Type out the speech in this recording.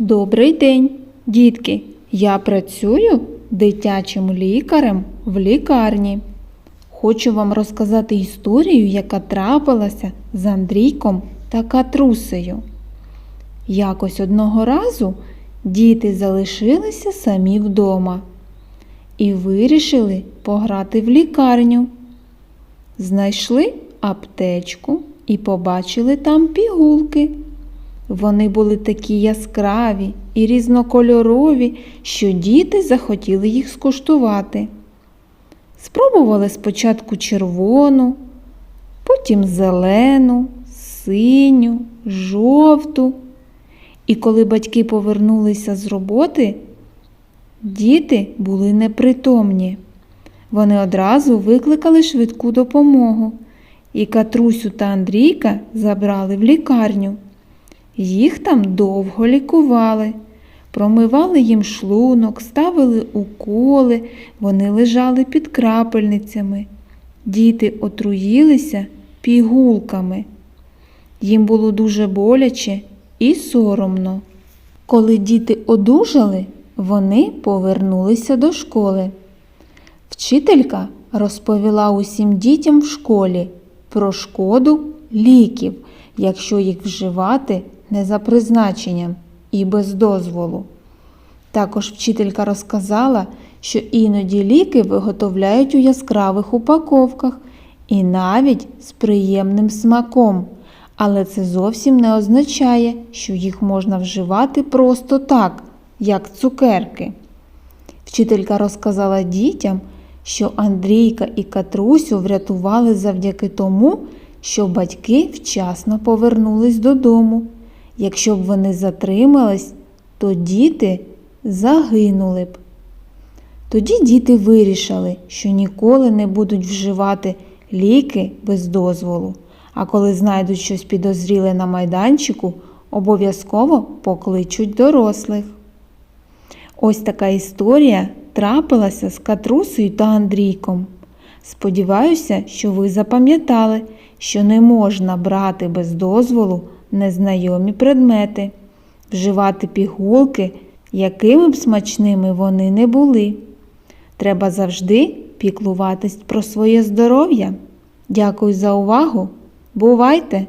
Добрий день, дітки. Я працюю дитячим лікарем в лікарні. Хочу вам розказати історію, яка трапилася з Андрійком та Катрусею. Якось одного разу діти залишилися самі вдома і вирішили пограти в лікарню. Знайшли аптечку і побачили там пігулки. Вони були такі яскраві і різнокольорові, що діти захотіли їх скуштувати. Спробували спочатку червону, потім зелену, синю, жовту. І коли батьки повернулися з роботи, діти були непритомні. Вони одразу викликали швидку допомогу, і Катрусю та Андрійка забрали в лікарню. Їх там довго лікували, промивали їм шлунок, ставили уколи, вони лежали під крапельницями. Діти отруїлися пігулками. Їм було дуже боляче і соромно. Коли діти одужали, вони повернулися до школи. Вчителька розповіла усім дітям в школі про шкоду ліків, якщо їх вживати не за призначенням і без дозволу. Також вчителька розказала, що іноді ліки виготовляють у яскравих упаковках і навіть з приємним смаком, але це зовсім не означає, що їх можна вживати просто так, як цукерки. Вчителька розказала дітям, що Андрійка і Катрусю врятували завдяки тому, що батьки вчасно повернулись додому. Якщо б вони затримались, то діти загинули б. Тоді діти вирішили, що ніколи не будуть вживати ліки без дозволу, а коли знайдуть щось підозріле на майданчику, обов'язково покличуть дорослих. Ось така історія трапилася з Катрусею та Андрійком. Сподіваюся, що ви запам'ятали, що не можна брати без дозволу незнайомі предмети, вживати пігулки, якими б смачними вони не були. Треба завжди піклуватись про своє здоров'я. Дякую за увагу. Бувайте!